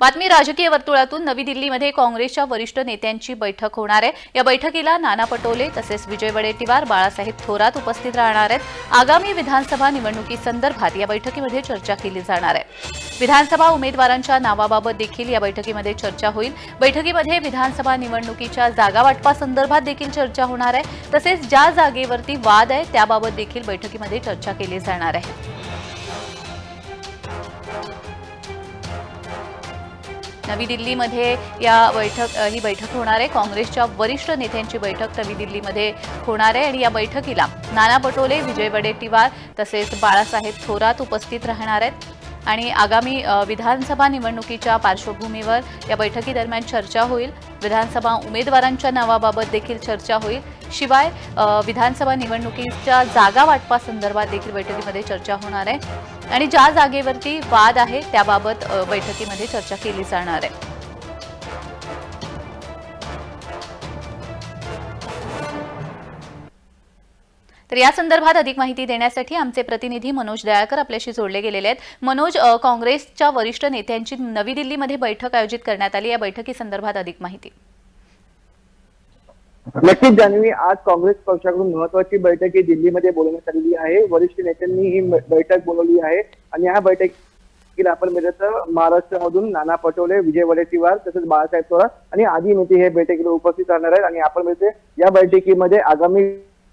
बातमी राजकीय वर्तुळातून नवी दिल्लीमध्ये काँग्रेसच्या वरिष्ठ नेत्यांची बैठक होणार आहे. या बैठकीला नाना पटोले तसेच विजय वडेट्टीवार बाळासाहेब थोरात उपस्थित राहणार आहेत. आगामी विधानसभा निवडणुकीसंदर्भात या बैठकीमध्ये चर्चा केली जाणार आहे. विधानसभा उमेदवारांच्या नावाबाबत देखील या बैठकीमध्ये चर्चा होईल. बैठकीमध्ये विधानसभा निवडणुकीच्या जागा वाटपासंदर्भात देखील चर्चा होणार आहे. तसेच ज्या जागेवरती वाद आहे त्याबाबत देखील बैठकीमध्ये चर्चा केली जाणार आहे. नवी दिल्लीमध्ये या बैठक ही बैठक होणार आहे. काँग्रेसच्या वरिष्ठ नेत्यांची बैठक नवी दिल्लीमध्ये होणार आहे. आणि या बैठकीला नाना पटोले विजय वडेट्टीवार तसेच बाळासाहेब थोरात उपस्थित राहणार आहेत. आणि आगामी विधानसभा निवडणुकीच्या पार्श्वभूमीवर या बैठकीदरम्यान चर्चा होईल. विधानसभा उमेदवारांच्या नावाबाबत देखील चर्चा होईल. शिवाय विधानसभा निवडणुकीच्या जागा वाटपासंदर्भात देखील बैठकीमध्ये चर्चा होणार आहे. आणि ज्या जागेवरती वाद आहे त्याबाबत बैठकीमध्ये चर्चा केली जाणार आहे. तर या संदर्भात अधिक माहिती देण्यासाठी आमचे प्रतिनिधी मनोज दयाळकर आपल्याशी जोडले गेलेले आहेत. मनोज काँग्रेसच्या वरिष्ठ नेत्यांची नवी दिल्लीमध्ये बैठक आयोजित करण्यात आली. या बैठकीसंदर्भात अधिक माहिती. नक्कीच जान्हवी. आज काँग्रेस पक्षाकडून महत्वाची बैठक ही दिल्लीमध्ये बोलवण्यात आलेली आहे. वरिष्ठ नेत्यांनी ही बैठक बोलवली आहे. आणि या बैठकीला आपण बघितलं महाराष्ट्रामधून नाना पटोले विजय वडेट्टीवार तसेच बाळासाहेब थोरात आणि आदी नेते हे बैठकीला उपस्थित राहणार आहेत. आणि आपण बघितले या बैठकीमध्ये आगामी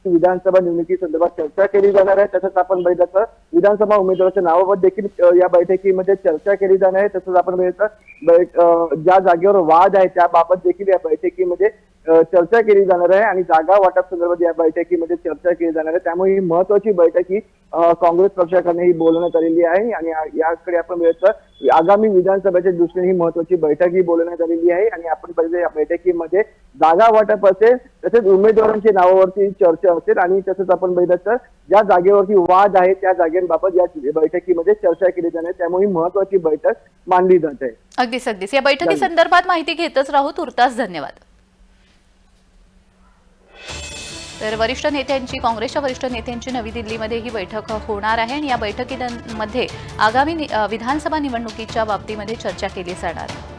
विधानसभा निवडणुकी संदर्भात चर्चा केली जाणार आहे. तसंच आपण बघितलं तर विधानसभा उमेदवाराच्या नावावर देखील या बैठकीमध्ये चर्चा केली जाणार आहे. तसंच आपण बघितलं ज्या जागेवर वाद आहे त्याबाबत देखील या बैठकीमध्ये चर्चा केली जाणार आहे आणि जागा वाटप संदर्भात या बैठकीमध्ये चर्चा केली जाणार आहे. त्यामुळे ही महत्वाची बैठक ही काँग्रेस पक्षाकडे ही बोलवण्यात आलेली आहे आणि याकडे आपण तर आगामी विधानसभेच्या दृष्टीने ही महत्वाची बैठक ही बोलवण्यात आलेली आहे आणि आपण पाहिजे या बैठकीमध्ये जागा वाटप असेल तसेच उमेदवारांच्या नावावरती चर्चा असेल आणि तसंच आपण बघितलं तर ज्या जागेवरती वाद आहे त्या जागेबाबत या बैठकीमध्ये चर्चा केली जाणार आहे. त्यामुळे ही महत्वाची बैठक मानली जात. आहे अगदीच अगदीच. या बैठकीसंदर्भात माहिती घेतच राहू. तुर्तास धन्यवाद. तर वरिष्ठ नेत्यांची काँग्रेसच्या वरिष्ठ नेत्यांची नवी दिल्लीमध्ये ही बैठक होणार आहे आणि या बैठकीमध्ये आगामी विधानसभा निवडणुकीच्या बाबतीमध्ये चर्चा केली जाणार. आहे